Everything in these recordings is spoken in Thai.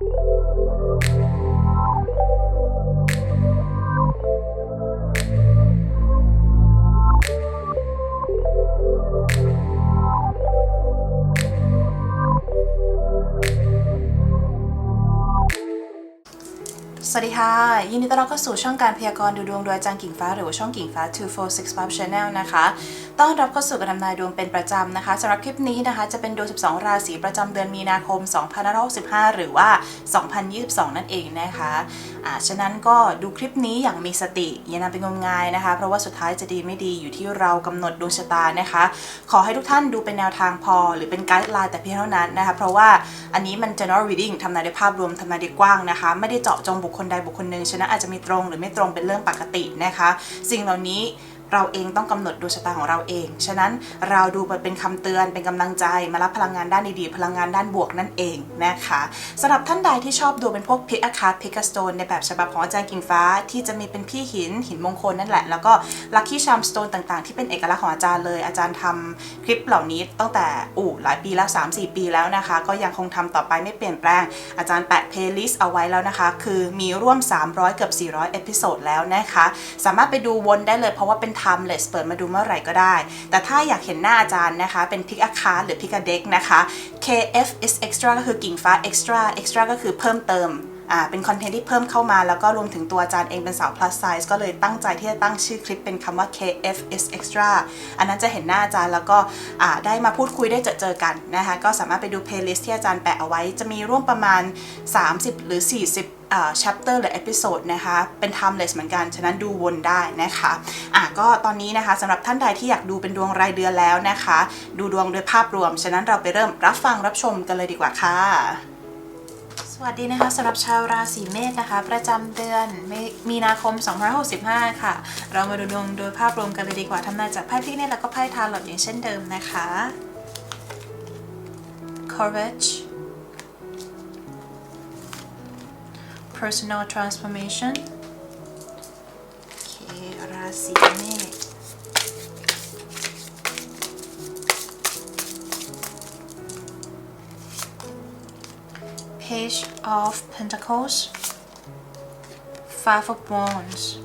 you สวัสดีค่ะ ยินดีต้อนรับเข้าสู่ช่องการพยากรณ์ดูดวงโดยอาจารย์กิ่งฟ้าหรือว่าช่องกิ่งฟ้า 246 Pub Channel นะคะต้อนรับเข้าสู่การทำนายดวงเป็นประจำนะคะสำหรับคลิปนี้นะคะ จะเป็นดวง 12 ราศีประจำเดือนมีนาคม 2565 หรือว่า 2022 นั่นเองนะคะอ่าฉะนั้นก็ดูคลิปนี้อย่างมีสติอย่านำไปงมงายนะคะ เพราะว่าสุดท้ายจะดีไม่ดีอยู่ที่เรากำหนดดวงชะตานะคะ ขอให้ทุกท่านดูเป็นแนวทางพอ หรือเป็นไกด์ไลน์แต่เพียงเท่านั้นนะคะ เพราะว่าอันนี้มัน general reading ทำนายด้วยภาพรวมทำนายด้วยกว้างนะคะ ไม่ได้เจาะจงบุคคลใดบุคคลหนึ่งชนะอาจจะมีตรงหรือไม่ตรงเป็นเรื่องปกตินะคะ สิ่งเหล่านี้ เราเองต้องกำหนดดวงชะตาของเราเอง ฉะนั้นเราดูไปเป็นคำเตือนเป็นกำลังใจมารับพลังงานด้านดีๆ พลังงานด้านบวกนั่นเองนะคะสำหรับท่านใดที่ชอบดูเป็นพวกพิกอาคาพิกสโตนในแบบฉบับของอาจารย์กิ่งฟ้าที่จะมีเป็นพี่หินหินมงคลนั่นแหละ แล้วก็ลัคกี้ชามสโตนต่างๆ ที่เป็นเอกลักษณ์ของอาจารย์เลย อาจารย์ทำคลิปเหล่านี้ตั้งแต่อู่หลายปีแล้ว 3-4 ปีแล้วนะคะ ก็ยังคงทำต่อไปไม่เปลี่ยนแปลง อาจารย์แปะเพลย์ลิสต์เอาไว้แล้วนะคะ คือมีร่วม 300 เกือบ 400 เอพิโซดแล้วนะคะ สามารถไปดูวนได้เลยเพราะว่าเป็น timeless เปิดมาดูเมื่อไหร่ก็ได้ แต่ถ้าอยากเห็นหน้าอาจารย์นะคะ เป็น pick a card หรือ pick a deck นะคะ KF is extra ก็คือกิ่งฟ้า extra extra ก็คือเพิ่มเติม อ่าเป็นคอนเทนต์ที่เพิ่มเข้ามาแล้วก็รวมถึงตัวอาจารย์เองเป็นสาว plus size ก็เลยตั้งใจที่จะตั้งชื่อคลิปเป็นคำว่า KFS extra อันนั้นจะเห็นหน้าอาจารย์แล้วก็อ่าได้มาพูดคุยได้เจอเจอกันนะคะก็สามารถไปดู playlist ที่อาจารย์แปะเอาไว้ จะมีร่วมประมาณ 30 หรือ 40อ่า chapter หรือ episode นะคะ เป็น timeless เหมือนกัน ฉะนั้นดูวนได้นะคะอะก็ตอนนี้นะคะสำหรับท่านใดที่อยากดูเป็นดวงรายเดือนแล้วนะคะ ดูดวงโดยภาพรวม ฉะนั้นเราไปเริ่มรับฟังรับชมกันเลยดีกว่าค่ะ สวัสดีนะคะสำหรับชาวราศีเมษนะคะ ประจำเดือนมมีนาคม 2565 ค่ะ เรามาดูดวงโดยภาพรวมกันเลยดีกว่าทำนายจากไพ่พิกเนตแล้วก็ไพ่ทาร์ลอตอย่างเช่นเดิมนะคะ courage personal transformation โอเคราศีเมษ Page of Pentacles, Five of Wands,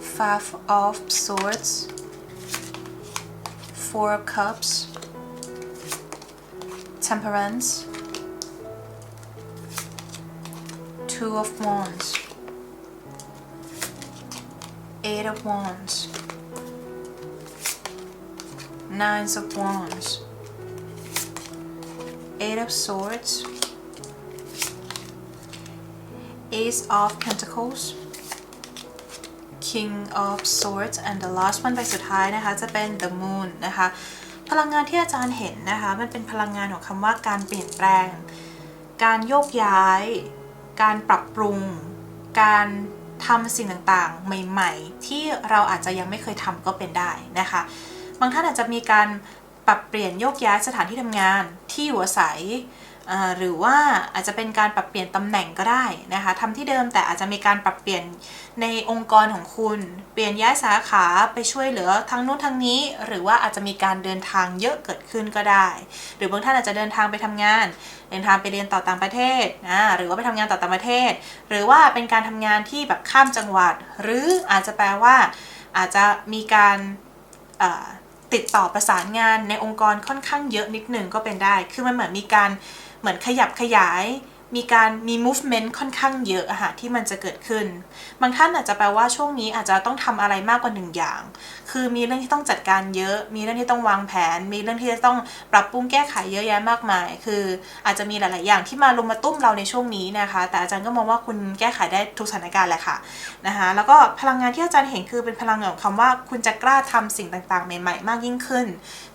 Five of Swords, Four of Cups, Temperance, Two of Wands, Eight of Wands, Nines of Wands. Eight of Swords, Ace of Pentacles, King of Swords and the last one ใบสุดท้ายนะคะ จะเป็น The Moon นะคะ พลังงานที่อาจารย์เห็นนะคะ มันเป็นพลังงานของคำว่าการเปลี่ยนแปลง การโยกย้าย การปรับปรุง การทำสิ่งต่างๆ ใหม่ ๆ ที่เราอาจจะยังไม่เคยทำก็เป็นได้นะคะ บางท่านอาจจะมีการ ปรับเปลี่ยนโยกย้ายสถานที่ทำงานที่อยู่อาศัยหรือว่าอาจจะเป็นการปรับเปลี่ยนตำแหน่งก็ได้นะคะทำที่เดิมแต่อาจจะมีการปรับเปลี่ยนในองค์กรของคุณ เปลี่ยนย้ายสาขาไปช่วยเหลือทางนู้นทางนี้ หรือว่าอาจจะมีการเดินทางเยอะเกิดขึ้นก็ได้ หรือบางท่านอาจจะเดินทางไปทำงาน เดินทางไปเรียนต่อต่างประเทศนะหรือว่าไปทำงานต่อต่างประเทศ หรือว่าเป็นการทำงานที่แบบข้ามจังหวัด หรืออาจจะแปลว่าอาจจะมีการ ติดต่อประสานงานในองค์กรค่อนข้างเยอะนิดหนึ่งก็เป็นได้ คือมันเหมือนมีการเหมือนขยับขยาย มีการมี movement ค่อนข้างเยอะอะค่ะที่มันจะเกิดขึ้น บางท่านอาจจะแปลว่าช่วงนี้อาจจะต้องทำอะไรมากกว่าหนึ่งอย่าง คือมีเรื่องที่ต้องจัดการเยอะ มีเรื่องที่ต้องวางแผน มีเรื่องที่จะต้องปรับปรุงแก้ไขเยอะแยะมากมาย คืออาจจะมีหลาย ๆ อย่างที่มาลุมมาตุ้มเราในช่วงนี้นะคะ แต่อาจารย์ก็มองว่าคุณแก้ไขได้ทุกสถานการณ์แหละค่ะนะคะแล้วก็พลังงานที่อาจารย์เห็นคือเป็นพลังงานของคำว่าคุณจะกล้าทำสิ่งต่าง ๆ ใหม่ ๆ มากยิ่งขึ้น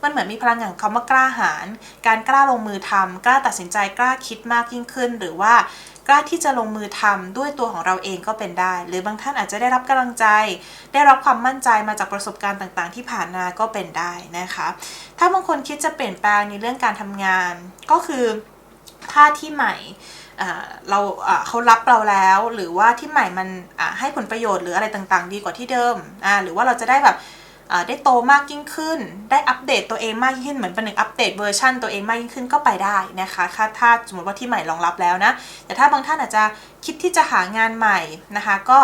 มันเหมือนมีพลังงานของคำว่ากล้าหาญการกล้าลงมือทำกล้าตัดสินใจกล้าคิดมากยิ่งขึ้นหรือว่ากล้าที่จะลงมือทำด้วยตัวของเราเองก็เป็นได้ หรือบางท่านอาจจะได้รับกำลังใจ ได้รับความมั่นใจมาจากประสบการณ์ต่างๆ ที่ผ่านมาก็เป็นได้นะคะ ถ้าบางคนคิดจะเปลี่ยนแปลงในเรื่องการทำงาน ก็คือถ้าที่ใหม่เราเขารับเราแล้ว หรือว่าที่ใหม่มันให้ผลประโยชน์หรืออะไรต่างๆ ดีกว่าที่เดิมหรือว่าเราจะได้แบบ ได้โตมากยิ่งขึ้น ได้อัปเดตตัวเองมากยิ่งขึ้นเหมือนเป็นหนึ่งอัปเดตเวอร์ชันตัวเองมากยิ่งขึ้นก็ไปได้นะคะถ้าสมมติว่าที่ใหม่รองรับแล้วนะ แต่ถ้าบางท่านอาจจะคิดที่จะหางานใหม่นะคะ ก็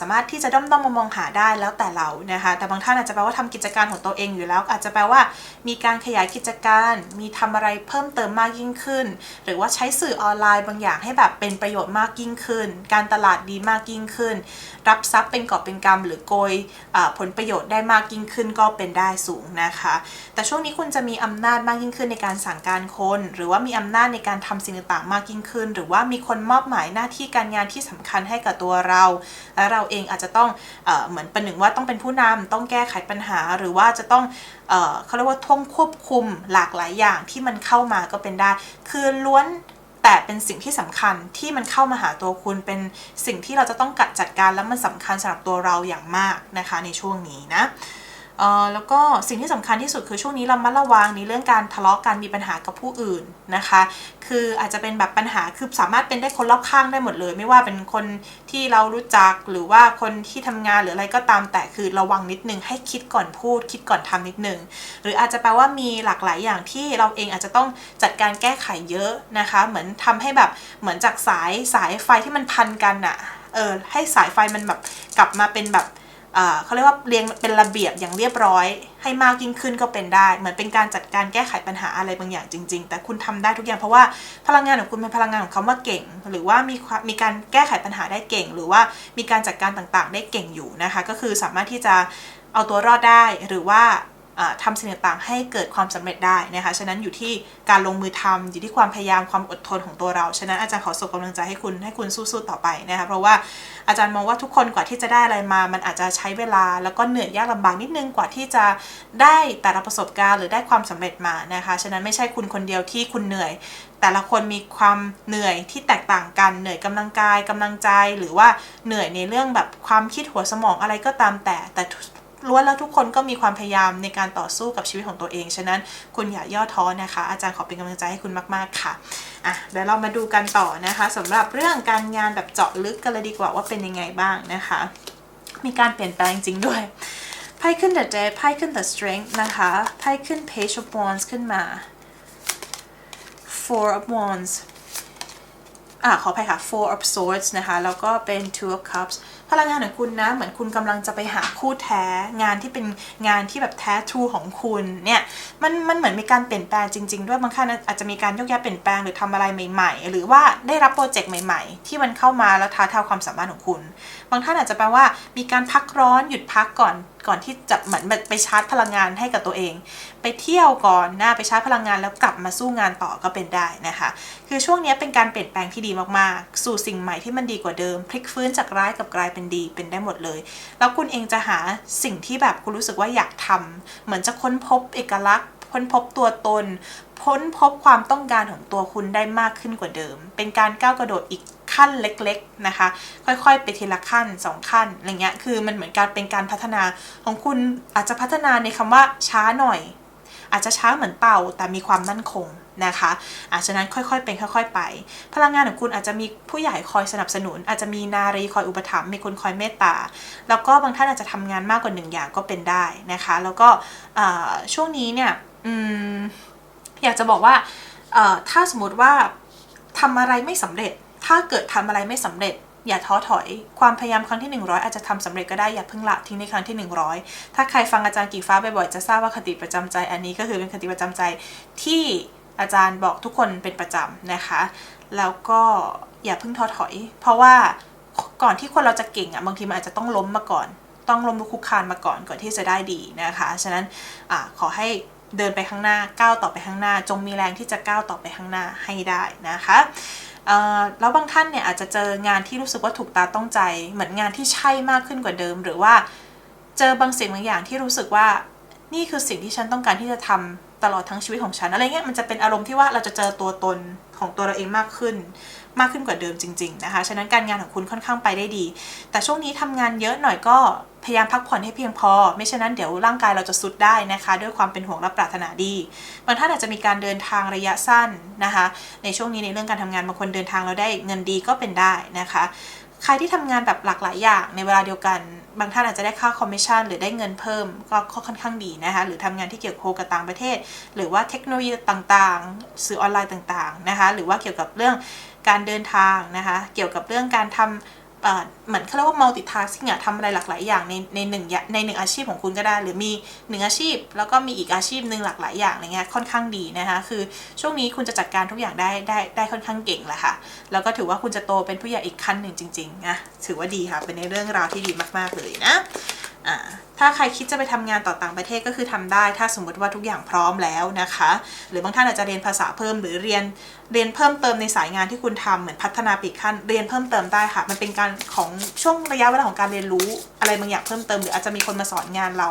สามารถที่จะด้อมด้อมมองหาได้แล้วแต่เรานะคะ แต่บางท่านอาจจะแปลว่าทำกิจการของตัวเองอยู่แล้ว อาจจะแปลว่า มีการขยายกิจการ มีทำอะไรเพิ่มเติมมากยิ่งขึ้น หรือว่าใช้สื่อออนไลน์บางอย่างให้แบบเป็นประโยชน์มากยิ่งขึ้น การตลาดดีมากยิ่งขึ้น รับทรัพย์เป็นกอบเป็นกำหรือโกยผลประโยชน์ได้มากยิ่งขึ้น ก็เป็นได้สูงนะคะ แต่ช่วงนี้คุณจะมีอำนาจมากยิ่งขึ้นในการสั่งการคน หรือว่ามีอำนาจในการทำสิ่งต่างๆมากยิ่งขึ้น หรือว่ามีคนมอบหมายหน้าที่การงานที่สำคัญให้กับตัวเรา และเราเองอาจจะต้องเอเหมือนประหนึ่งว่าต้องเป็นผู้นำต้องแก้ไขปัญหาหรือว่าจะต้องเอเขาเรียกว่าท่วงควบคุมหลากหลายอย่างที่มันเข้ามาก็เป็นได้ คือล้วนแต่เป็นสิ่งที่สำคัญที่มันเข้ามาหาตัวคุณเป็นสิ่งที่เราจะต้องกัดจัดการแล้วมันสำคัญสำหรับตัวเราอย่างมากนะคะในช่วงนี้นะ เอ่อแล้วก็สิ่งที่สำคัญที่สุดคือช่วงนี้เรามัดระวังในเรื่องการทะเลาะกันมีปัญหากับผู้อื่นนะคะ คืออาจจะเป็นแบบปัญหาคือสามารถเป็นได้คนรอบข้างได้หมดเลย ไม่ว่าเป็นคนที่เรารู้จักหรือว่าคนที่ทำงานหรืออะไรก็ตามแต่คือระวังนิดนึงให้คิดก่อนพูด คิดก่อนทำนิดนึง หรืออาจจะแปลว่ามีหลากหลายอย่างที่เราเองอาจจะต้องจัดการแก้ไขเยอะนะคะ เหมือนทำให้แบบเหมือนจากสายสายไฟที่มันพันกันอะเออให้สายไฟมันแบบกลับมาเป็นแบบ เขาเรียกว่าเรียงเป็นระเบียบอย่างเรียบร้อย ให้มากยิ่งขึ้นก็เป็นได้ เหมือนเป็นการจัดการแก้ไขปัญหาอะไรบางอย่างจริง ๆ แต่คุณทำได้ทุกอย่างเพราะว่าพลังงานของคุณเป็นพลังงานของคำว่าเก่ง หรือว่ามีมีการแก้ไขปัญหาได้เก่ง หรือว่ามีการจัดการต่างๆ ได้เก่งอยู่นะคะ ก็คือสามารถที่จะเอาตัวรอดได้หรือว่า ทำสิ่งต่างๆให้เกิดความสำเร็จได้นะคะ ฉะนั้นอยู่ที่การลงมือทำอยู่ที่ความพยายามความอดทนของตัวเรา ฉะนั้นอาจารย์ขอส่งกำลังใจให้คุณให้คุณสู้ๆต่อไปนะคะ เพราะว่าอาจารย์มองว่าทุกคนกว่าที่จะได้อะไรมา มันอาจจะใช้เวลาแล้วก็เหนื่อยยากลำบากนิดนึงกว่าที่จะได้แต่ละประสบการณ์หรือได้ความสำเร็จมานะคะ ฉะนั้นไม่ใช่คุณคนเดียวที่คุณเหนื่อย แต่ละคนมีความเหนื่อยที่แตกต่างกัน เหนื่อยกำลังกายกำลังใจ หรือว่าเหนื่อยในเรื่องแบบความคิดหัวสมองอะไรก็ตามแต่แต่ ล้วนแล้วทุกคนก็มีความพยายามในการต่อสู้กับชีวิตของตัวเอง ฉะนั้นคุณอย่าย่อท้อนะคะ อาจารย์ขอเป็นกำลังใจให้คุณมากๆค่ะอะเดี๋ยวเรามาดูกันต่อนะคะสำหรับเรื่องการงานแบบเจาะลึกกันเลยดีกว่าว่าเป็นยังไงบ้างนะคะ มีการเปลี่ยนแปลงจริงด้วยไพ่ขึ้น the dead ไพ่ขึ้น the strength นะคะไพ่ขึ้น page of wands ขึ้นมา four of wands อะขออภัยค่ะ four of swords นะคะ แล้วก็เป็น two of cups พลังงานของคุณนะ เหมือนคุณกำลังจะไปหาคู่แท้ งานที่เป็นงานที่แบบแท้ทรูของคุณเนี่ยมันมันเหมือนมีการเปลี่ยนแปลงจริง ๆ ด้วยบางท่านอาจจะมีการยกย้ายเปลี่ยนแปลงหรือทำอะไรใหม่ ๆ หรือว่าได้รับโปรเจกต์ใหม่ๆ ที่มันเข้ามาแล้วท้าทายความสามารถของคุณ บางท่านอาจจะแปลว่ามีการพักร้อนหยุดพักก่อน ก่อนที่จะเหมือนไปชาร์จพลังงานให้กับตัวเอง ไปเที่ยวก่อนนะไปชาร์จพลังงานแล้วกลับมาสู้งานต่อก็เป็นได้นะคะ คือช่วงนี้เป็นการเปลี่ยนแปลงที่ดีมากๆ สู่สิ่งใหม่ที่มันดีกว่าเดิม พลิกฟื้นจากร้ายกับกลายเป็นดีเป็นได้หมดเลย แล้วคุณเองจะหาสิ่งที่แบบคุณรู้สึกว่าอยากทำเหมือนจะค้นพบเอกลักษณ์ค้นพบตัวตนค้นพบความต้องการของตัวคุณได้มากขึ้นกว่าเดิม เป็นการก้าวกระโดดอีก ขั้นเล็กๆนะคะ ค่อยๆ ไปทีละขั้นสองขั้นอะไรเงี้ยคือมันเหมือนการเป็นการพัฒนาของคุณอาจจะพัฒนาในคำว่าช้าหน่อย อาจจะช้าเหมือนเต่าแต่มีความมั่นคงนะคะอาฉะนั้นค่อยๆ เป็นค่อยๆ ไป พลังงานของคุณอาจจะมีผู้ใหญ่คอยสนับสนุน อาจจะมีนารีคอยอุปถัมภ์มีคนคอยเมตตา แล้วก็บางท่านอาจจะทำงานมากกว่าหนึ่งอย่างก็เป็นได้นะคะ แล้วก็ช่วงนี้เนี่ยออยากจะบอกว่าถ้าสมมติว่าทำอะไรไม่สำเร็จ ถ้าเกิดทำอะไรไม่สำเร็จ อย่าท้อถอย ความพยายามครั้งที่ 100 อาจจะทำสำเร็จก็ได้อย่าเพิ่งละทิ้งในครั้งที่ 100 ถ้าใครฟังอาจารย์กิ่งฟ้าบ่อยๆจะทราบว่าคติประจำใจ อันนี้ก็คือเป็นคติประจำใจที่อาจารย์บอกทุกคนเป็นประจำนะคะ แล้วก็อย่าเพิ่งท้อถอย เพราะว่าก่อนที่คนเราจะเก่งอะบางทีมันอาจจะต้องล้มมาก่อน ต้องล้มลุกคุกคานมาก่อนก่อนที่จะได้ดีนะคะ ฉะนั้นอขอให้ เดินไปข้างหน้าก้าวต่อไปข้างหน้า จงมีแรงที่จะก้าวต่อไปข้างหน้าให้ได้นะคะแล้วบางท่านเนี่ยอาจจะเจองานที่รู้สึกว่าถูกตาต้องใจ เหมือนงานที่ใช่มากขึ้นกว่าเดิม หรือว่าเจอบางสิ่งบางอย่างที่รู้สึกว่านี่คือสิ่งที่ฉันต้องการที่จะทำ ตลอดทั้งชีวิตของฉันอะไรเงี้ยมันจะเป็นอารมณ์ที่ว่าเราจะเจอตัวตนของตัวเราเองมากขึ้น มากขึ้นกว่าเดิมจริง ๆ นะคะ ฉะนั้นการงานของคุณค่อนข้างไปได้ดี แต่ช่วงนี้ทำงานเยอะหน่อยก็พยายามพักผ่อนให้เพียงพอ ไม่เช่นนั้นเดี๋ยวร่างกายเราจะสุดได้นะคะ ด้วยความเป็นห่วงและปรารถนาดีบางท่านอาจจะมีการเดินทางระยะสั้นนะคะ ในช่วงนี้ในเรื่องการทำงานบางคนเดินทางเราได้เงินดีก็เป็นได้นะคะ ใครที่ทำงานแบบหลากหลายอย่างในเวลาเดียวกัน บางท่านอาจจะได้ค่าคอมมิชชั่นหรือได้เงินเพิ่มก็ค่อนข้างดีนะคะ หรือทำงานที่เกี่ยวโคกับต่างประเทศ หรือว่าเทคโนโลยีต่างๆ สื่อออนไลน์ต่างๆนะคะ หรือว่าเกี่ยวกับเรื่องการเดินทางนะคะ เกี่ยวกับเรื่องการทำ เหมือนเขาเรียกว่า multitasking อะทำอะไรหลากหลายอย่างในในหนึ่งอย่างในหนึ่งอาชีพของคุณก็ได้ หรือมีหนึ่งอาชีพ แล้วก็มีอีกอาชีพหนึ่งหลากหลายอย่างอะไรเงี้ยค่อนข้างดีนะคะคือช่วงนี้คุณจะจัดการทุกอย่างได้ได้ได้ค่อนข้างเก่งแหละค่ะแล้วก็ถือว่าคุณจะโตเป็นผู้ใหญ่อีกขั้นหนึ่งจริงๆนะถือว่าดีค่ะเป็นในเรื่องราวที่ดีมากๆเลยนะ อ่าถ้าใครคิดจะไปทำงานต่อต่างประเทศก็คือทำได้ ถ้าสมมติว่าทุกอย่างพร้อมแล้วนะคะ หรือบางท่านอาจจะเรียนภาษาเพิ่มหรือเรียนเรียนเพิ่มเติมในสายงานที่คุณทำเหมือนพัฒนาปีกขั้นเรียนเพิ่มเติมได้ค่ะ มันเป็นการของช่วงระยะเวลาของการเรียนรู้อะไรบางอย่างเพิ่มเติมหรืออาจจะมีคนมาสอนงานเรา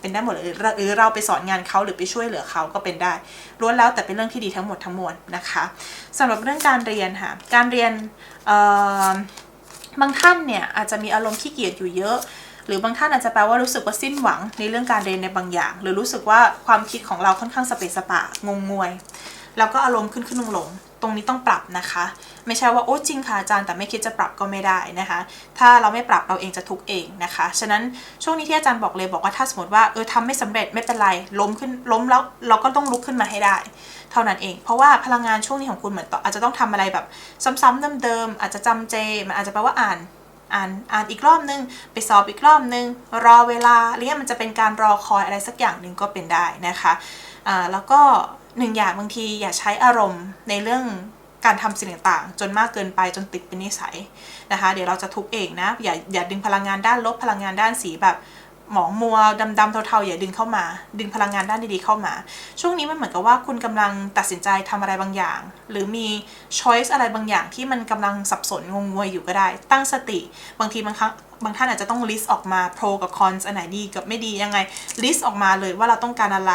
เป็นได้หมดเลยหรือเราไปสอนงานเขาหรือไปช่วยเหลือเขาก็เป็นได้ล้วนแล้วแต่เป็นเรื่องที่ดีทั้งหมดทั้งมวลนะคะสำหรับเรื่องการเรียนค่ะการเรียนบางท่านเนี่ยอาจจะมีอารมณ์ขี้เกียจอยู่เยอะ หรือบางท่านอาจจะแปลว่ารู้สึกว่าสิ้นหวังในเรื่องการเรียนในบางอย่าง หรือรู้สึกว่าความคิดของเราค่อนข้างสเปซสปะงงงวย แล้วก็อารมณ์ขึ้นขึ้นลงลงตรงนี้ต้องปรับนะคะ ไม่ใช่ว่าโอ้จริงค่ะอาจารย์แต่ไม่คิดจะปรับก็ไม่ได้นะคะ ถ้าเราไม่ปรับเราเองจะทุกข์เองนะคะฉะนั้นช่วงนี้ที่อาจารย์บอกเลยบอกว่าถ้าสมมติว่าเออทำไม่สำเร็จไม่เป็นไรล้มขึ้นล้มแล้วเราก็ต้องลุกขึ้นมาให้ได้ เท่านั้นเอง เพราะว่าพลังงานช่วงนี้ของคุณเหมือนอาจจะต้องทำอะไรแบบซ้ำๆเดิมๆอาจจะจำเจมันอาจจะแปลว่าอ่าน อ่านอ่านอีกรอบนึง ไปสอบอีกรอบนึง รอเวลาเรียมันจะเป็นการรอคอยอะไรสักอย่างหนึ่งก็เป็นได้นะคะอ่าแล้วก็หนึ่งอย่างบางทีอย่าใช้อารมณ์ในเรื่องการทำสิ่งต่างๆ จนมากเกินไปจนติดเป็นนิสัยนะคะ เดี๋ยวเราจะทุกเองนะ อย่าอย่าดึงพลังงานด้านลบพลังงานด้านสีแบบ หมองมัวดำๆเทาๆอย่าดึงเข้ามา ดึงพลังงานด้านดีๆเข้ามา ช่วงนี้มันเหมือนกับว่าคุณกำลังตัดสินใจทำอะไรบางอย่าง หรือมีช้อยส์อะไรบางอย่างที่มันกำลังสับสนงงงวยอยู่ก็ได้ ตั้งสติ บางทีบางครั้ง บางท่านอาจจะต้อง list ออกมา pro กับ cons อันไหนดีกับไม่ดียังไง list ออกมาเลยว่าเราต้องการอะไร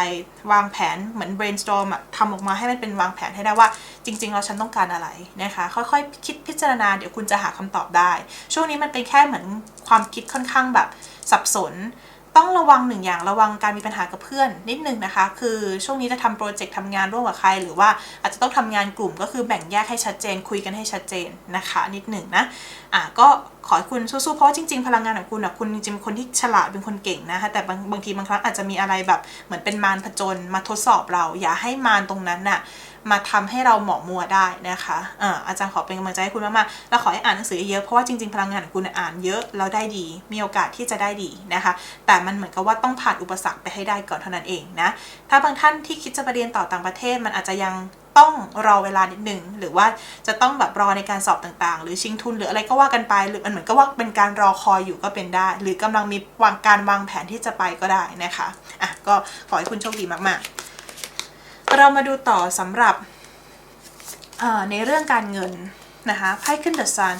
วางแผนเหมือน brainstorm อะทำออกมาให้มันเป็นวางแผนให้ได้ว่า จริง ๆ เราฉันต้องการอะไรนะคะ ค่อยๆ คิดพิจารณาเดี๋ยวคุณจะหาคำตอบได้ ช่วงนี้มันเป็นแค่เหมือนความคิดค่อนข้างแบบสับสนต้องระวังหนึ่งอย่างระวังการมีปัญหากับเพื่อนนิดนึงนะคะ คือช่วงนี้จะทำโปรเจกต์ทำงานร่วมกับใคร หรือว่าอาจจะต้องทำงานกลุ่มก็คือแบ่งแยกให้ชัดเจน คุยกันให้ชัดเจนนะคะ นิดหนึ่งนะ อะก็ขอให้คุณสู้ๆเพราะจริงๆ พลังงานของคุณอะคุณจริงๆเป็นคนที่ฉลาดเป็นคนเก่งนะคะแต่บางบางทีบางครั้งอาจจะมีอะไรแบบเหมือนเป็นมารผจญมาทดสอบเรา อย่าให้มารตรงนั้นน่ะมาทำให้เราหมองมัวได้นะคะอ่าอาจารย์ขอเป็นกำลังใจให้คุณมากๆแล้วขอให้อ่านหนังสือเยอะเพราะว่าจริงๆ พลังงานของคุณอ่านเยอะแล้วได้ดี มีโอกาสที่จะได้ดีนะคะ แต่มันเหมือนกับว่าต้องผ่านอุปสรรคไปให้ได้ก่อนเท่านั้นเองนะถ้าบางท่านที่คิดจะไปเรียนต่อต่างประเทศมันอาจจะยัง ต้องรอเวลานิดหนึ่งหรือว่าจะต้องแบบรอในการสอบต่างๆ หรือชิงทุนหรืออะไรก็ว่ากันไป หรือมันเหมือนกับว่าเป็นการรอคอยอยู่ก็เป็นได้ หรือกำลังมีวางการวางแผนที่จะไปก็ได้นะคะอะก็ขอให้คุณโชคดีมากๆ เรามาดูต่อสำหรับในเรื่องการเงินนะคะไพ่ขึ้น The Sun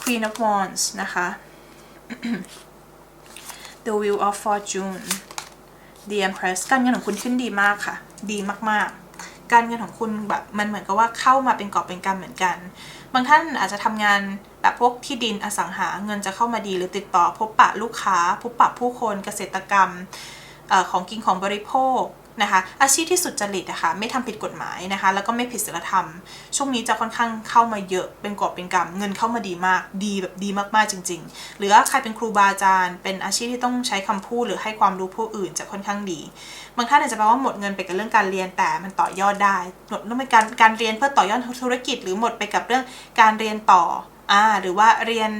Queen of Wands นะคะ The Wheel of Fortune The Empress การเงินของคุณขึ้นดีมากค่ะ ดีมากๆ การเงินของคุณแบบมันเหมือนกับว่าเข้ามาเป็นกอบเป็นกำเหมือนกัน บางท่านอาจจะทำงานแบบพวกที่ดินอสังหาเงินจะเข้ามาดีหรือติดต่อ พบปะลูกค้า พบปะผู้คนเกษตรกรรมอของกินของบริโภค นะคะ อาชีพที่สุจริตนะคะไม่ทำผิดกฎหมายนะคะ แล้วก็ไม่ผิดศีลธรรม ช่วงนี้จะค่อนข้างเข้ามาเยอะเป็นกอบเป็นกำเงินเข้ามาดีมาก ดีแบบดีมากๆจริง ๆ หรือว่าใครเป็นครูบาอาจารย์ เป็นอาชีพที่ต้องใช้คำพูดหรือให้ความรู้ผู้อื่นจะค่อนข้างดี บางท่านอาจจะแปลว่าหมดเงินไปกับเรื่องการเรียนแต่มันต่อยอดได้หมดเรื่องการการเรียนเพื่อต่อยอดธุรกิจ หรือหมดไปกับเรื่องการเรียนต่ออ่าหรือว่าเรียน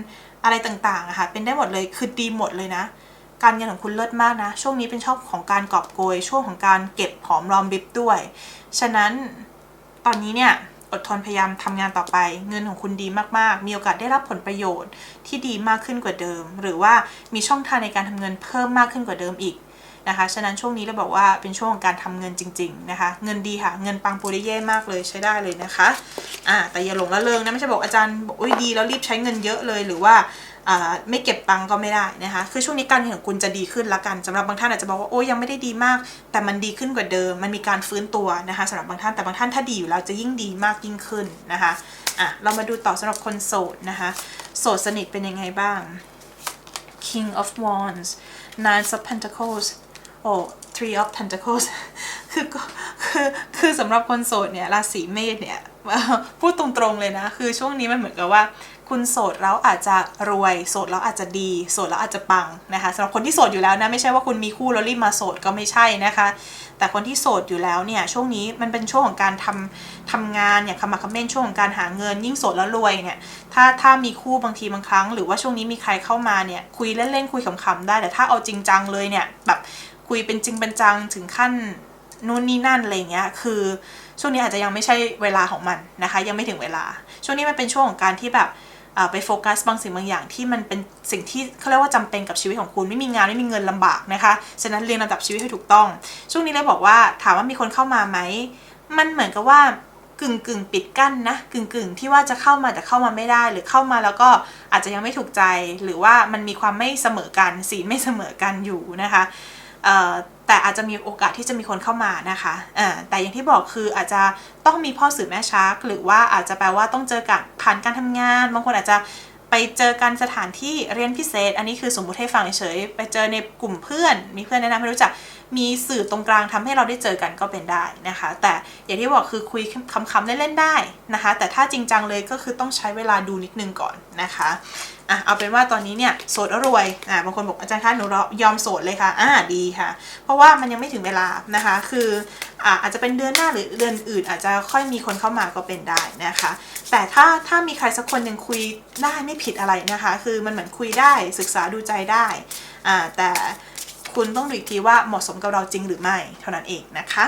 อะไรต่างๆอะค่ะเป็นได้หมดเลยคือดีหมดเลยนะ การเงินของคุณเลิศมากนะ ช่วงนี้เป็นช่วงของการกอบโกย ช่วงของการเก็บหอมรอมริบด้วย ฉะนั้นตอนนี้เนี่ยอดทนพยายามทำงานต่อไป เงินของคุณดีมากๆ มีโอกาสได้รับผลประโยชน์ที่ดีมากขึ้นกว่าเดิม หรือว่ามีช่องทางในการทำเงินเพิ่มมากขึ้นกว่าเดิมอีกนะคะ ฉะนั้นช่วงนี้เราบอกว่าเป็นช่วงของการทำเงินจริง ๆนะคะ เงินดีค่ะ เงินปังปูริเย่มากเลยใช้ได้เลยนะคะ อ่าแต่อย่าหลงละเลงนะไม่ใช่บอกอาจารย์บอกอุ้ยดีแล้วรีบใช้เงินเยอะเลยหรือว่า ไม่เก็บตังก็ไม่ได้นะคะ คือช่วงนี้การเงินของคุณจะดีขึ้นละกันสำหรับบางท่านอาจจะบอกว่าโอ้ยังไม่ได้ดีมาก แต่มันดีขึ้นกว่าเดิม มันมีการฟื้นตัวนะคะสำหรับบางท่านแต่บางท่านถ้าดีอยู่แล้วจะยิ่งดีมากยิ่งขึ้นนะคะอะเรามาดูต่อสำหรับคนโสดนะคะ โสดสนิทเป็นยังไงบ้าง King of Wands Nine of Pentacles โอ้ Three of Pentacles คือก็คือคือสำหรับคนโสดเนี่ยราศีเมษเนี่ยพูดตรงๆเลยนะ คือช่วงนี้มันเหมือนกับว่า คุณโสดแล้วอาจจะรวย โสดแล้วอาจจะดี โสดแล้วอาจจะปังนะคะสำหรับคนที่โสดอยู่แล้วนะไม่ใช่ว่าคุณมีคู่แล้วรีบมาโสดก็ไม่ใช่นะคะ แต่คนที่โสดอยู่แล้วเนี่ยช่วงนี้มันเป็นช่วงของการทำทำงานอย่างคำมาคำเม่นช่วงของการหาเงิน ยิ่งโสดแล้วรวยเนี่ยถ้าถ้ามีคู่บางทีบางครั้ง หรือว่าช่วงนี้มีใครเข้ามาเนี่ยคุยเล่นๆคุยขำๆได้แต่ถ้าเอาจริงจังเลยเนี่ยแบบคุยเป็นจริงเป็นจังถึงขั้นนู่นนี่นั่นอะไรเงี้ย คือ ช่วงนี้อาจจะยังไม่ใช่เวลาของมันนะคะ ยังไม่ถึงเวลา ช่วงนี้มันเป็นช่วงของการที่แบบ ไปโฟกัสบางสิ่งบางอย่างที่มันเป็นสิ่งที่เขาเรียกว่าจำเป็นกับชีวิตของคุณไม่มีงานไม่มีเงินลำบากนะคะฉะนั้นเรียงลำดับชีวิตให้ถูกต้อง ช่วงนี้เลยบอกว่าถามว่ามีคนเข้ามาไหมมันเหมือนกับว่ากึ่งกึ่งปิดกั้นนะกึ่งกึ่งที่ว่าจะเข้ามาแต่เข้ามาไม่ได้ หรือเข้ามาแล้วก็อาจจะยังไม่ถูกใจ หรือว่ามันมีความไม่เสมอกันสีไม่เสมอกันอยู่นะคะ แต่อาจจะมีโอกาสที่จะมีคนเข้ามานะคะอ่าแต่อย่างที่บอกคืออาจจะต้องมีพ่อสื่อแม่ชัก หรือว่าอาจจะแปลว่าต้องเจอกันผ่านการทำงาน บางคนอาจจะไปเจอกันสถานที่เรียนพิเศษ อันนี้คือสมมุติให้ฟังเฉยๆไปเจอในกลุ่มเพื่อน มีเพื่อนแนะนำให้รู้จัก มีสื่อตรงกลางทำให้เราได้เจอกันก็เป็นได้นะคะ แต่อย่างที่บอกคือคุยคำๆเล่นๆได้นะคะ แต่ถ้าจริงจังเลยก็คือต้องใช้เวลาดูนิดนึงก่อนนะคะอะเอาเป็นว่าตอนนี้เนี่ยโสดรวยอะบางคนบอกอาจารย์คะหนูยอมโสดเลยค่ะอ่าดีค่ะ เพราะว่ามันยังไม่ถึงเวลานะคะ คืออะอาจจะเป็นเดือนหน้าหรือเดือนอื่น อาจจะค่อยมีคนเข้ามาก็เป็นได้นะคะ แต่ถ้าถ้ามีใครสักคนหนึ่งคุยได้ไม่ผิดอะไรนะคะ คือมันเหมือนคุยได้ศึกษาดูใจได้อ่าแต่ คุณต้องดูอีกทีว่าเหมาะสมกับเราจริงหรือไม่เท่านั้นเองนะคะ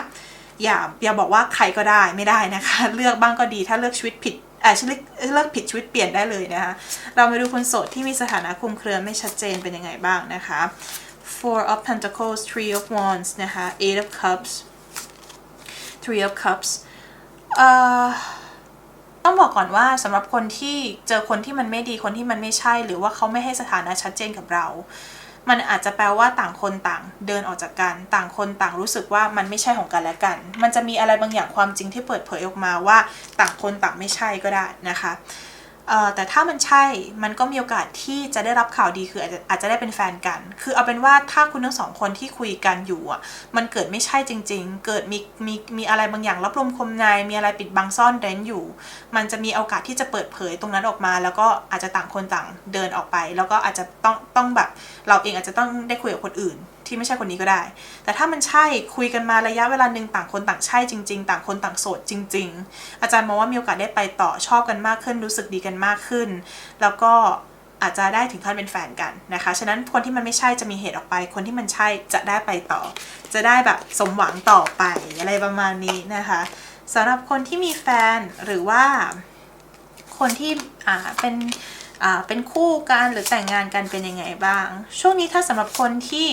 อย่าอย่าบอกว่าใครก็ได้ไม่ได้นะคะ เลือกบ้างก็ดีถ้าเลือกชีวิตผิดอาชีวิตเลือกผิดชีวิตเปลี่ยนได้เลยนะคะ เรามาดูคนโสดที่มีสถานะคุมเครือไม่ชัดเจนเป็นยังไงบ้างนะคะ Four of Pentacles Three of Wands นะคะ Eight of Cups Three of Cups เอ่อต้องบอกก่อนว่าสำหรับคนที่เจอคนที่มันไม่ดีคนที่มันไม่ใช่ หรือว่าเขาไม่ให้สถานะชัดเจนกับเรา มันอาจจะแปลว่าต่างคนต่างเดินออกจากกันต่างคนต่างรู้สึกว่ามันไม่ใช่ของกันและกัน มันจะมีอะไรบางอย่างความจริงที่เปิดเผยออกมาว่า ต่างคนต่างไม่ใช่ก็ได้นะคะ แต่ถ้ามันใช่มันก็มีโอกาสที่จะได้รับข่าวดีคืออาจจะอาจจะได้เป็นแฟนกัน คือเอาเป็นว่าถ้าคุณทั้งสองคนที่คุยกันอยู่อะมันเกิดไม่ใช่จริง ๆ เกิดมีมีมีอะไรบางอย่างรับลมคมในมีอะไรปิดบังซ่อนเร้นอยู่ มันจะมีโอกาสที่จะเปิดเผยตรงนั้นออกมา แล้วก็อาจจะต่างคนต่างเดินออกไป แล้วก็อาจจะต้องต้องแบบเราเองอาจจะต้องได้คุยกับคนอื่น ที่ไม่ใช่คนนี้ก็ได้ แต่ถ้ามันใช่คุยกันมาระยะเวลาหนึ่งต่างคนต่างใช่จริง ๆ ต่างคนต่างโสดจริง ๆ อาจารย์มองว่ามีโอกาสได้ไปต่อชอบกันมากขึ้น รู้สึกดีกันมากขึ้น แล้วก็อาจจะได้ถึงขั้นเป็นแฟนกันนะคะ ฉะนั้นคนที่มันไม่ใช่จะมีเหตุออกไป คนที่มันใช่จะได้ไปต่อ จะได้แบบสมหวังต่อไปอะไรประมาณนี้นะคะสำหรับคนที่มีแฟนหรือว่าคนที่อ่าเป็นอ่าเป็นคู่กันหรือแต่งงานกันเป็นยังไงบ้าง ช่วงนี้ถ้าสำหรับคนที่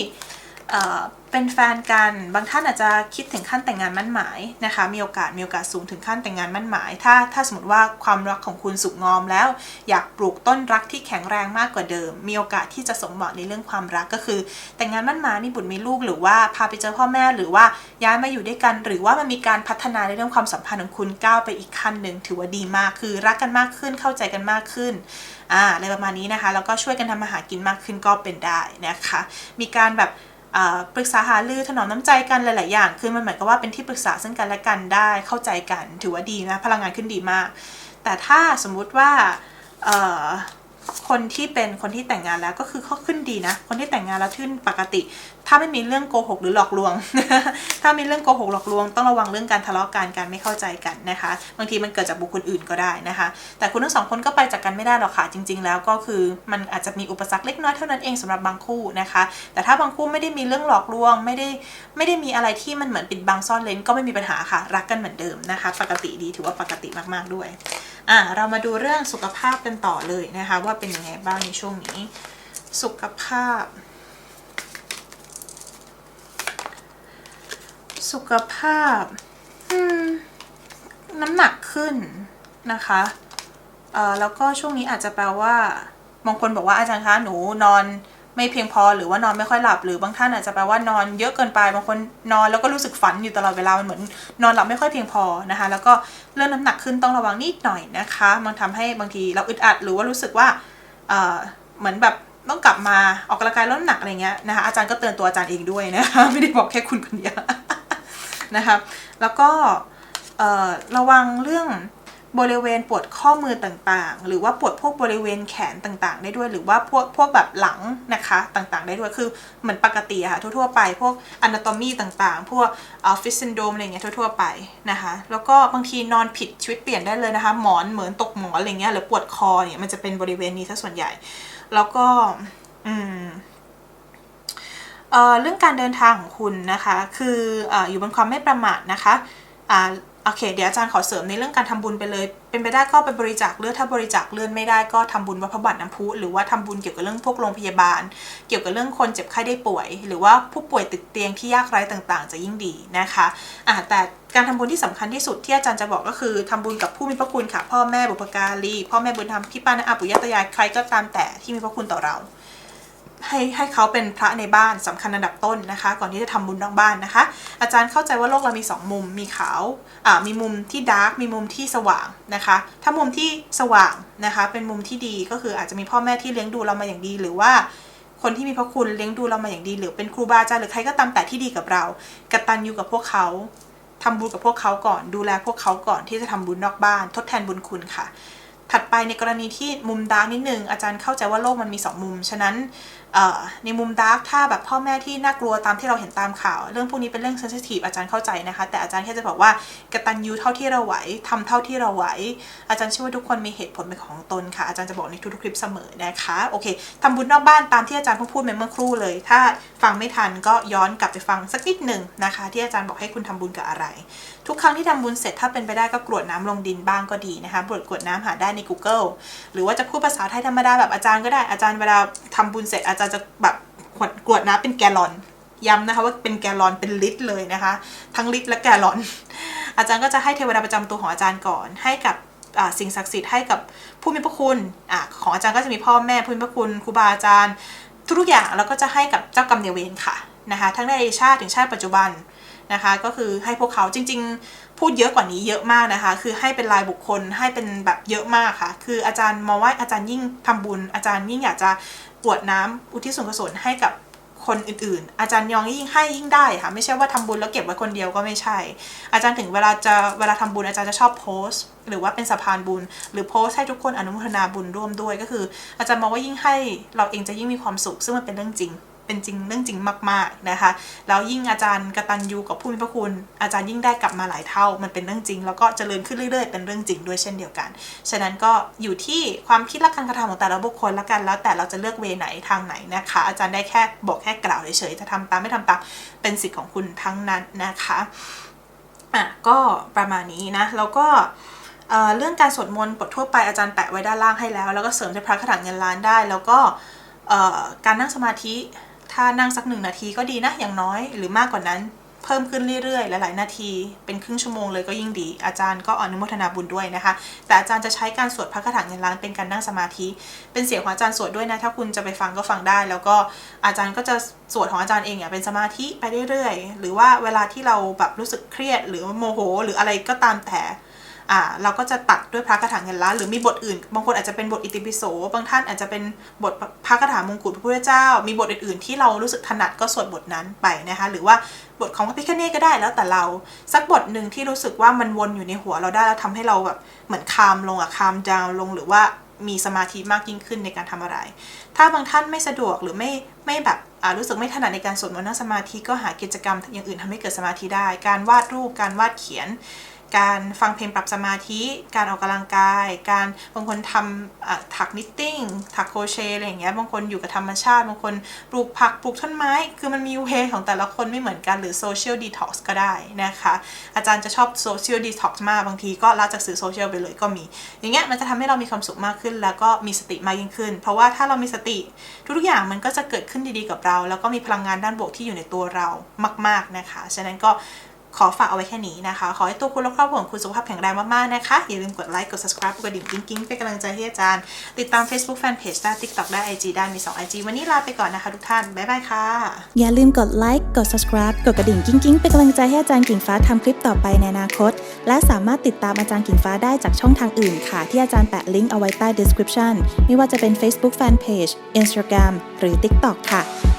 เป็นแฟนกันบางท่านอาจจะคิดถึงขั้นแต่งงานมั่นหมายนะคะมีโอกาสมีโอกาสสูงถึงขั้นแต่งงานมั่นหมาย ถ้าถ้าสมมติว่าความรักของคุณสุกงอมแล้ว อยากปลูกต้นรักที่แข็งแรงมากกว่าเดิม มีโอกาสที่จะสมหวังในเรื่องความรักก็คือ แต่งงานมั่นหมายมีบุตรมีลูกหรือว่าพาไปเจอพ่อแม่หรือว่าย้ายมาอยู่ด้วยกัน หรือว่ามันมีการพัฒนาในเรื่องความสัมพันธ์ของคุณก้าวไปอีกขั้นหนึ่งถือว่าดีมากคือรักกันมากขึ้นเข้าใจกันมากขึ้นอ่าอะไรประมาณนี้นะคะแล้วก็ช่วยกันทำมาหากินมากขึ้นก็เป็นได้นะคะ มีการแบบ ปรึกษาหารือถนอมน้ำใจกันหลาย ๆ อย่าง คือมันหมายความว่าเป็นที่ปรึกษาซึ่งกันและกันได้เข้าใจกัน ถือว่าดีนะ พลังงานขึ้นดีมาก แต่ถ้าสมมุติว่า คนที่เป็นคนที่แต่งงานแล้วก็คือเขาขึ้นดีนะ คนที่แต่งงานแล้วขึ้นปกติ ถ้าไม่มีเรื่องโกหกหรือหลอกลวง ถ้ามีเรื่องโกหกหลอกลวง ต้องระวังเรื่องการทะเลาะกันการไม่เข้าใจกันนะคะ บางทีมันเกิดจากบุคคลอื่นก็ได้นะคะ แต่คุณทั้งสองคนก็ไปจากกันไม่ได้หรอกค่ะจริง ๆ แล้วก็คือมันอาจจะมีอุปสรรคเล็กน้อยเท่านั้นเองสำหรับบางคู่นะคะ แต่ถ้าบางคู่ไม่ได้มีเรื่องหลอกลวง ไม่ได้ไม่ได้มีอะไรที่มันเหมือนปิดบังซ่อนเลนก็ไม่มีปัญหาค่ะ รักกันเหมือนเดิมนะคะ ปกติดีถือว่าปกติมากๆด้วยอะเรามาดูเรื่องสุขภาพกันต่อเลยนะคะ ว่าเป็นยังไงบ้างในช่วงนี้ สุขภาพ สุขภาพน้ำหนักขึ้นนะคะเอ่อแล้วก็ช่วงนี้อาจจะแปลว่าบางคนบอกว่าอาจารย์คะหนูนอน ไม่เพียงพอหรือว่านอนไม่ค่อยหลับ หรือบางท่านอาจจะแปลว่านอนเยอะเกินไปบางคนนอนแล้วก็รู้สึกฝันอยู่ตลอดเวลามันเหมือนนอนหลับไม่ค่อยเพียงพอนะคะ แล้วก็เรื่องน้ำหนักขึ้นต้องระวังนิดหน่อยนะคะ มันทำให้บางทีเราอึดอัดหรือว่ารู้สึกว่าเออเหมือนแบบต้องกลับมาออกกำลังกายลดน้ำหนักอะไรเงี้ยนะคะอาจารย์ก็เตือนตัวอาจารย์เองด้วยนะคะไม่ได้บอกแค่คุณคนเดียวนะคะแล้วก็ระวังเรื่อง บริเวณปวดข้อมือต่างๆ หรือว่าปวดพวกบริเวณแขนต่างๆ ได้ด้วย หรือว่าพวกพวกแบบหลังนะคะต่างๆ ได้ด้วย คือเหมือนปกติค่ะทั่วๆไป พวก anatomy ต่างๆ พวก office syndrome อะไรเงี้ยทั่วๆไปนะคะ แล้วก็บางทีนอนผิดชีวิตเปลี่ยนได้เลยนะคะ หมอนเหมือนตกหมอนอะไรเงี้ย หรือปวดคอเนี่ยมันจะเป็นบริเวณนี้ซะส่วนใหญ่ แล้วก็อืมเอ่อเรื่องการเดินทางของคุณนะคะ คืออออยู่บนความไม่ประมาทนะคะอ่า โอเค เดี๋ยวอาจารย์ขอเสริมในเรื่องการทำบุญไปเลย เป็นไปได้ก็ไปบริจาคเลือดถ้าบริจาคเลือดไม่ได้ก็ทำบุญวัดพระบาทน้ำพุหรือว่าทำบุญเกี่ยวกับเรื่องพวกโรงพยาบาล เกี่ยวกับเรื่องคนเจ็บไข้ได้ป่วย หรือว่าผู้ป่วยติดเตียงที่ยากไร้ต่างๆ จะยิ่งดีนะคะอ่าแต่การทำบุญที่สำคัญที่สุดที่อาจารย์จะบอกก็คือทำบุญกับผู้มีพระคุณค่ะ พ่อแม่บุพการีพ่อแม่บุญธรรมพี่ป้าน้าอาปุยาตายายใครก็ตามแต่ที่มีพระคุณต่อเรา ให้ให้เขาเป็นพระในบ้านสำคัญอันดับต้นนะคะ ก่อนที่จะทำบุญนอกบ้านนะคะ อาจารย์เข้าใจว่าโลกเรามี 2 มุมมีขาวอ่ามีมุมที่ดาร์กมีมุมที่สว่างนะคะ ถ้ามุมที่สว่างนะคะ เป็นมุมที่ดีก็คืออาจจะมีพ่อแม่ที่เลี้ยงดูเรามาอย่างดีหรือว่าคนที่มีพระคุณเลี้ยงดูเรามาอย่างดี หรือเป็นครูบาอาจารย์หรือใครก็ตามแต่ที่ดีกับเรากตัญญูกับพวกเขาทำบุญกับพวกเขาก่อน ดูแลพวกเขาก่อนที่จะทำบุญนอกบ้าน ทดแทนบุญคุณค่ะ ถัดไปในกรณีที่มุมดาร์กนิดนึงอาจารย์เข้าใจว่าโลกมันมี 2 มุม ฉะนั้น ในมุมดาร์กถ้าแบบพ่อแม่ที่น่ากลัวตามที่เราเห็นตามข่าว เรื่องพวกนี้เป็นเรื่องเซนซิทีฟอาจารย์เข้าใจนะคะ แต่อาจารย์แค่จะบอกว่ากตัญญูเท่าที่เราไหวทำเท่าที่เราไหว อาจารย์เชื่อว่าทุกคนมีเหตุผลเป็นของตนค่ะ อาจารย์จะบอกในทุกๆคลิปเสมอนะคะโอเคทำบุญนอกบ้านตามที่อาจารย์เพิ่งพูดเมื่อครู่เลย ถ้าฟังไม่ทันก็ย้อนกลับไปฟังสักนิดหนึ่งนะคะ ที่อาจารย์บอกให้คุณทำบุญกับอะไร ทุกครั้งที่ทำบุญเสร็จถ้าเป็นไปได้ก็กรวดน้ำลงดินบ้างก็ดีนะคะกรวดกรวดน้ำหาได้ใน Google หรือว่าจะพูดภาษาไทยธรรมดาแบบอาจารย์ก็ได้อาจารย์เวลาทำบุญเสร็จอาจารย์จะแบบขวดกรวดน้ำเป็นแกลลอนย้ำนะคะว่าเป็นแกลลอนเป็นลิตรเลยนะคะ ทั้งลิตรและแกลลอน อาจารย์ก็จะให้เทวดาประจำตัวของอาจารย์ก่อน ให้กับสิ่งศักดิ์สิทธิ์ให้กับผู้มีพระคุณอของอาจารย์ก็จะมีพ่อแม่ผู้มีพระคุณครูบาอาจารย์ ทุกๆอย่างแล้วก็จะให้กับเจ้ากรรมนายเวรค่ะนะคะ ทั้งในชาติถึงชาติปัจจุบันนะคะ ก็คือให้พวกเขาจริง ๆ พูดเยอะกว่านี้เยอะมากนะคะ คือให้เป็นรายบุคคลให้เป็นแบบเยอะมากค่ะ คืออาจารย์มองว่าอาจารย์ยิ่งทำบุญ อาจารย์ยิ่งอยากจะ กวดน้ำอุทิศส่วนกุศลให้กับคนอื่นๆ อาจารย์ยองยิ่งให้ยิ่งได้ค่ะ ไม่ใช่ว่าทำบุญแล้วเก็บไว้คนเดียวก็ไม่ใช่ อาจารย์ถึงเวลาจะเวลาทำบุญอาจารย์จะชอบโพสต์ หรือว่าเป็นสะพานบุญ หรือโพสต์ให้ทุกคนอนุโมทนาบุญร่วมด้วยก็คือ อาจารย์มองว่ายิ่งให้เราเองจะยิ่งมีความสุขซึ่งมันเป็นเรื่องจริง เป็นจริงเรื่องจริงมาก ๆนะคะ แล้วยิ่งอาจารย์กตัญญูกับผู้มีพระคุณ อาจารย์ยิ่งได้กลับมาหลายเท่า มันเป็นเรื่องจริง แล้วก็เจริญขึ้นเรื่อย ๆ เป็นเรื่องจริงด้วยเช่นเดียวกัน ฉะนั้นก็อยู่ที่ความคิดและการกระทำของแต่ละบุคคลละกัน แล้วแต่เราจะเลือกเวไหนทางไหนนะคะ อาจารย์ได้แค่บอกแค่กล่าวเฉยๆ จะทำตามไม่ทำตามเป็นสิทธิ์ของคุณทั้งนั้นนะคะอะก็ประมาณนี้นะ แล้วก็เรื่องการสวดมนต์บททั่วไปอาจารย์แปะไว้ด้านล่างให้แล้ว แล้วก็เสริมด้วยพระคาถาเงินล้านได้ แล้วก็การนั่งสมาธิ ถ้านั่งสักหนึ่งนาทีก็ดีนะอย่างน้อย หรือมากกว่านั้นเพิ่มขึ้นเรื่อยๆ หลายๆ นาที เป็นครึ่งชั่วโมงเลยก็ยิ่งดี อาจารย์ก็อนุโมทนาบุญด้วยนะคะ แต่อาจารย์จะใช้การสวดพระคาถาเงินล้านเป็นการนั่งสมาธิ เป็นเสียงของอาจารย์สวดด้วยนะ ถ้าคุณจะไปฟังก็ฟังได้ แล้วก็อาจารย์ก็จะสวดของอาจารย์เองอะเป็นสมาธิไปเรื่อยๆ หรือว่าเวลาที่เราแบบรู้สึกเครียดหรือโมโห หรืออะไรก็ตามแต่ อ่าเราก็จะตัดด้วยพระคาถาเงินล้านหรือมีบทอื่น บางคนอาจจะเป็นบทอิติปิโส บางท่านอาจจะเป็นบทพระคาถามงกุฎพระพุทธเจ้า มีบทอื่นๆ ที่เรารู้สึกถนัดก็สวดบทนั้นไปนะคะหรือว่าบทของพระพิฆเนศก็ได้แล้วแต่เราสักบทหนึ่งที่รู้สึกว่ามันวนอยู่ในหัวเราได้แล้วทำให้เราแบบเหมือนคามลงอะคามดาวลงหรือว่ามีสมาธิมากยิ่งขึ้นในการทำอะไร ถ้าบางท่านไม่สะดวกหรือไม่ไม่แบบรู้สึกไม่ถนัดในการสวดมนต์นั่งสมาธิก็หากิจกรรมอย่างอื่นทำให้เกิดสมาธิได้ การวาดรูป การวาดเขียน การฟังเพลงปรับสมาธิ การออกกำลังกาย การบางคนทำถักนิตติ้งถักโครเชต์อะไรอย่างเงี้ยบางคนอยู่กับธรรมชาติ บางคนปลูกผักปลูกต้นไม้ คือมันมีเวของแต่ละคนไม่เหมือนกันหรือโซเชียลดีท็อกซ์ก็ได้นะคะ อาจารย์จะชอบโซเชียลดีท็อกซ์มากบางทีก็ละจากสื่อโซเชียลไปเลยก็มี อย่างเงี้ยมันจะทำให้เรามีความสุขมากขึ้น แล้วก็มีสติมากยิ่งขึ้น เพราะว่าถ้าเรามีสติทุกๆอย่างมันก็จะเกิดขึ้นดีๆกับเรา แล้วก็มีพลังงานด้านบวกที่อยู่ในตัวเรามาก ๆนะคะ ฉะนั้นก็ ขอฝากเอาไว้แค่นี้นะคะ ขอให้ตัวคุณและครอบครัวของคุณสุขภาพแข็งแรงมากๆนะคะ อย่าลืมกดไลค์ กด subscribe กดกระดิ่งกิ๊งๆเป็นกำลังใจให้อาจารย์ ติดตาม Facebook Fanpage ได้ TikTok ได้ IG ได้ มี 2 IG วันนี้ลาไปก่อนนะคะทุกท่าน บ๊ายบายค่ะ อย่าลืมกดไลค์ กด subscribe กดกระดิ่งกิ้งกิ้งเป็นกำลังใจให้อาจารย์กิ่งฟ้าทำคลิปต่อไปในอนาคต และสามารถติดตามอาจารย์กิ่งฟ้าได้จากช่องทางอื่นค่ะ ที่อาจารย์แปะลิงก์เอาไว้ใต้ description ไม่ว่าจะเป็น Facebook Fanpage Instagram หรือ TikTok ค่ะ